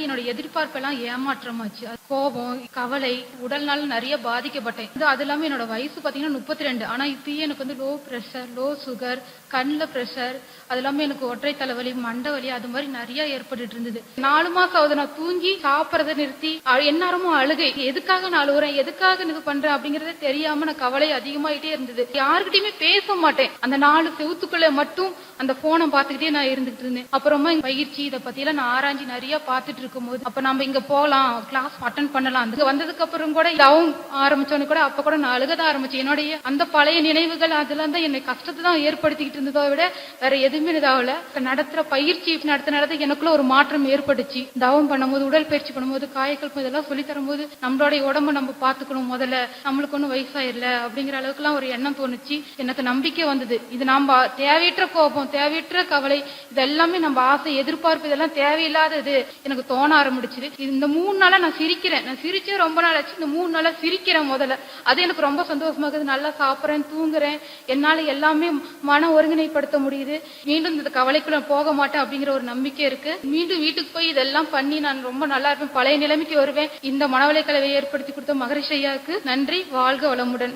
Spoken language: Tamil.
எல்லாம் என்னோட எதிர்பார்ப்பெல்லாம் ஏமாற்றமாச்சு. கோபம் கவலை உடல்னால நிறைய பாதிக்கப்பட்டேன். இது அது இல்லாம என்னோட வயசு பாத்தீங்கன்னா முப்பத்தி ரெண்டு ஆனா இப்பயே எனக்கு வந்து லோ பிரஷர் லோ சுகர் கண்ணில் பிரஷர் அது இல்லாம எனக்கு ஒற்றை தலைவலி மண்டை வலி அது மாதிரி நிறைய ஏற்பட்டுட்டு இருந்தது. நாலு மாசம் ஆகுது நான் தூங்கி சாப்பிடறத நிறுத்தி எந்நேரமும் அழுகை. எதுக்காக நான் அழுகுறேன் எதுக்காக இது பண்றேன்? அப்படிங்கறதே தெரியாம நான் கவலை அதிகமாயிட்டே இருந்தது. யாருக்கிட்டயுமே பேச மாட்டேன். அந்த நாலு செவுத்துக்குள்ள மட்டும் அந்த போனை பார்த்துக்கிட்டே நான் இருந்துகிட்டு இருந்தேன். அப்புறமா பயிற்சி இதை பத்தி எல்லாம் நான் ஆராய்ச்சி நிறைய பார்த்துட்டு இருக்கும்போது அப்ப நம்ம இங்க போலாம் கிளாஸ் அட்டன் பண்ணலாம். அதுக்கு வந்ததுக்கு அப்புறம் கூட டவுன் ஆரம்பிச்சோன்னு கூட அப்ப கூட நான் அழுகதான் ஆரம்பிச்சேன். என்னுடைய அந்த பழைய நினைவுகள் அதெல்லாம் தான் என்னை கஷ்டத்தை தான் ஏற்படுத்திக்கிட்டு இருந்ததை விட வேற எதுவுமே இதாகல இப்ப நடத்துற பயிற்சி நடத்த நடத்த எனக்குள்ள ஒரு மாற்றம் ஏற்பட்டுச்சு. தவம் பண்ணும்போது உடல் பயிற்சி பண்ணும்போது காயக்கல்பம் இதெல்லாம் சொல்லி தரும்போது நம்மளுடைய உடம்ப நம்ம பாத்துக்கணும் முதல்ல. நம்மளுக்கு ஒன்றும் வயசாயிரல அப்படிங்கிற அளவுக்குலாம் ஒரு எண்ணம் தோணுச்சு. எனக்கு நம்பிக்கை வந்தது. இது நம்ம தேவையற்ற கோபம் தேவையற்ற கவலை இதெல்லாமே நம்ம ஆசை எதிர்பார்ப்பு இதெல்லாம் தேவையில்லாதது. எனக்கு தோண ஆரம்பிச்சுது இந்த மூணு நாளா நான் சிரிக்கிறேன். நான் சிரிச்சே ரொம்ப நாள் ஆச்சு. இந்த மூணு நாளா சிரிக்கிறேன் முதல்ல. அது எனக்கு ரொம்ப சந்தோஷமா இருக்குது நல்லா சாப்பிட்றேன் தூங்குறேன். என்னால எல்லாமே மன ஒருங்கிணைப்படுத்த முடியுது. மீண்டும் இந்த கவலைக்குள்ள போக மாட்டேன் அப்படிங்கிற ஒரு நம்பிக்கை இருக்கு. மீண்டும் வீட்டுக்கு போய் இதெல்லாம் பண்ணி நான் ரொம்ப நல்லா இருப்பேன். பழைய நிலைமைக்கு வருவேன். இந்த மனவளை கலவை ஏற்படுத்தி கொடுத்த மகரிஷ் நன்றி. வாழ்க வளமுடன்.